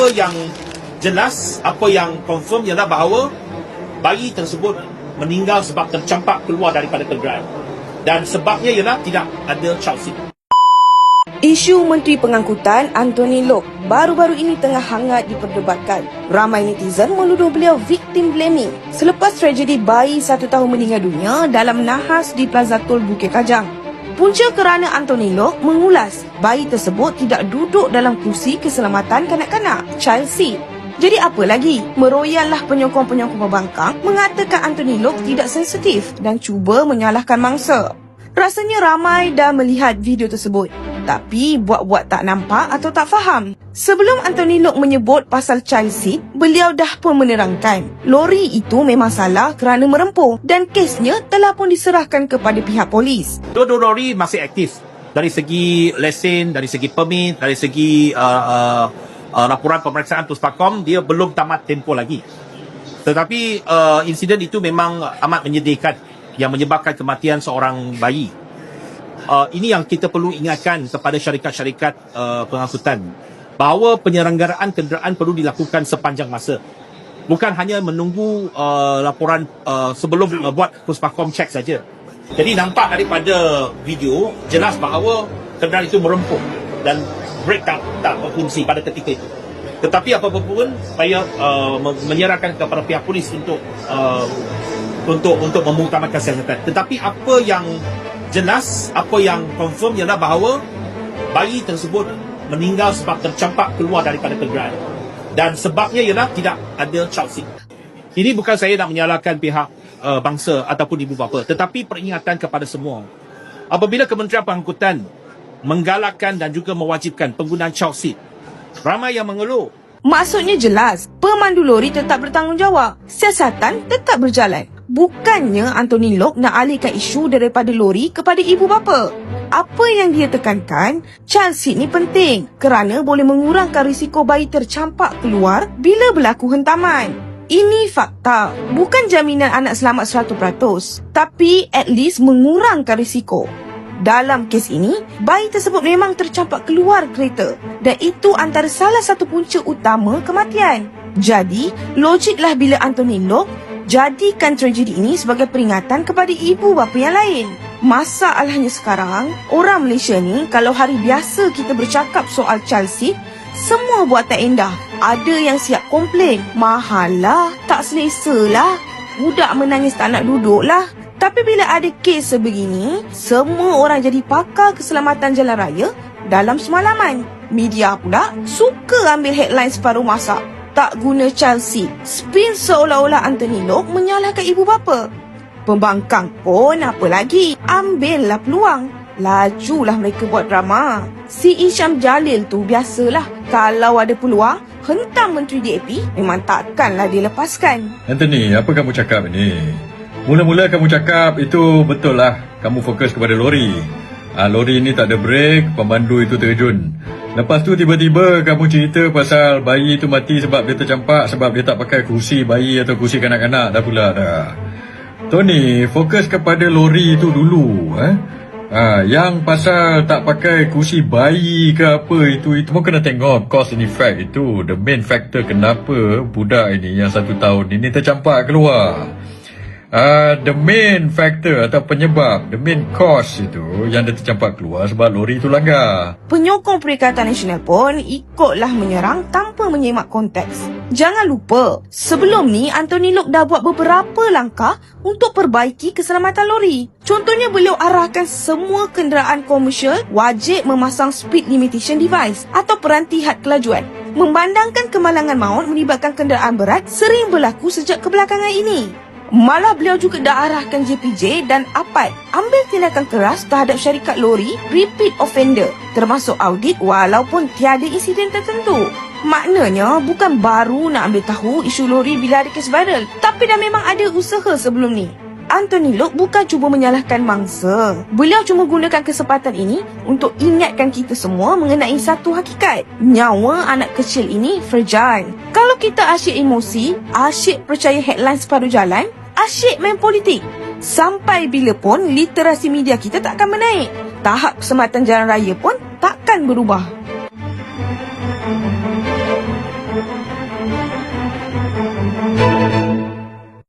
apa yang jelas, apa yang confirm ialah bahawa bayi tersebut meninggal sebab tercampak keluar daripada kenderaan. Dan sebabnya ialah tidak ada child seat. Isu Menteri Pengangkutan Anthony Lok baru-baru ini tengah hangat diperdebatkan. Ramai netizen menuduh beliau victim blaming selepas tragedi bayi satu tahun meninggal dunia dalam nahas di Plaza Tol Bukit Kajang. Punca kerana Anthony Lok mengulas bayi tersebut tidak duduk dalam kursi keselamatan kanak-kanak, child seat. Jadi apa lagi? Meroyallah penyokong-penyokong pembangkang mengatakan Anthony Lok tidak sensitif dan cuba menyalahkan mangsa. Rasanya ramai dah melihat video tersebut. Tapi buat-buat tak nampak atau tak faham. Sebelum Anthony Lok menyebut pasal child seat, beliau dah pun menerangkan. Lori itu memang salah kerana merempuh dan kesnya telah pun diserahkan kepada pihak polis. Dua-dua lori masih aktif. Dari segi lesen, dari segi permit, dari segi uh, uh, uh, laporan pemeriksaan Puspakom, dia belum tamat tempoh lagi. Tetapi uh, insiden itu memang amat menyedihkan yang menyebabkan kematian seorang bayi. Uh, ini yang kita perlu ingatkan kepada syarikat-syarikat uh, pengangkutan bahawa penyelenggaraan kenderaan perlu dilakukan sepanjang masa. Bukan hanya menunggu uh, laporan uh, sebelum uh, buat Puspakom check saja. Jadi nampak daripada video jelas bahawa kenderaan itu merempuh dan brake tak, tak berfungsi pada ketika itu. Tetapi apa-apa pun saya uh, me- menyerahkan kepada pihak polis untuk uh, untuk untuk mengutamakan kesihatan. Tetapi apa yang jelas, apa yang confirm ialah bahawa bayi tersebut meninggal sebab tercampak keluar daripada kenderaan. Dan sebabnya ialah tidak ada seat. Ini bukan saya nak menyalahkan pihak uh, bangsa ataupun ibu bapa, tetapi peringatan kepada semua. Apabila Kementerian Pengangkutan menggalakkan dan juga mewajibkan penggunaan child seat, ramai yang mengeluh Maksudnya jelas, pemandu lori tetap bertanggungjawab. Siasatan tetap berjalan. Bukannya Anthony Lok nak alihkan isu daripada lori kepada ibu bapa. Apa yang dia tekankan, child seat ni penting kerana boleh mengurangkan risiko bayi tercampak keluar bila berlaku hentaman. Ini fakta, bukan jaminan anak selamat 100%, tapi at least mengurangkan risiko. Dalam kes ini, bayi tersebut memang tercampak keluar kereta dan itu antara salah satu punca utama kematian. Jadi, logiklah bila Anthony Lok jadikan tragedi ini sebagai peringatan kepada ibu bapa yang lain. Masalahnya sekarang, orang Malaysia ni kalau hari biasa kita bercakap soal child seat, semua buat tak indah. Ada yang siap komplain, mahal lah, tak selesa lah, budak menangis tak nak duduk lah. Tapi bila ada kes sebegini, semua orang jadi pakar keselamatan jalan raya dalam semalaman. Media pula suka ambil headline separuh masa. Tak guna child seat. Spin seolah-olah Anthony Lok menyalahkan ibu bapa. Pembangkang pun apa lagi. Ambillah peluang. Lajulah mereka buat drama. Si Isyam Jalil tu biasalah. Kalau ada peluang, hentam Menteri DAP, memang takkanlah dilepaskan. Anthony, apa kamu cakap ni? Mula-mula kamu cakap itu betul lah. Kamu fokus kepada lori. Ah, lori ni tak ada brake, pemandu itu terjun. Lepas tu tiba-tiba kamu cerita pasal bayi itu mati sebab dia tercampak sebab dia tak pakai kursi bayi atau kursi kanak-kanak dah pula dah. Tony, fokus kepada lori itu dulu. Eh? Ah, yang pasal tak pakai kursi bayi ke apa itu itu pun kena tengok cause and effect itu the main factor kenapa budak ini yang satu tahun ini tercampak keluar. Uh, the main factor atau penyebab, the main cause itu yang dia tercampak keluar sebab lori itu langgar. Penyokong Perikatan Nasional pun ikutlah menyerang tanpa menyemak konteks. Jangan lupa, sebelum ni Anthony Lok dah buat beberapa langkah untuk perbaiki keselamatan lori. Contohnya beliau arahkan semua kenderaan komersial wajib memasang speed limitation device atau peranti had kelajuan. Memandangkan kemalangan maut melibatkan kenderaan berat sering berlaku sejak kebelakangan ini. Malah beliau juga dah arahkan JPJ dan APAD ambil tindakan keras terhadap syarikat lori repeat offender termasuk audit walaupun tiada insiden tertentu. Maknanya bukan baru nak ambil tahu isu lori bila ada kes viral tapi dah memang ada usaha sebelum ni. Anthony Lok bukan cuba menyalahkan mangsa. Beliau cuma gunakan kesempatan ini untuk ingatkan kita semua mengenai satu hakikat. Nyawa anak kecil ini fragile. Kalau kita asyik emosi, asyik percaya headline separuh jalan, asyik main politik. Sampai bila pun literasi media kita tak akan menaik. tahap keselamatan jalan raya pun takkan berubah.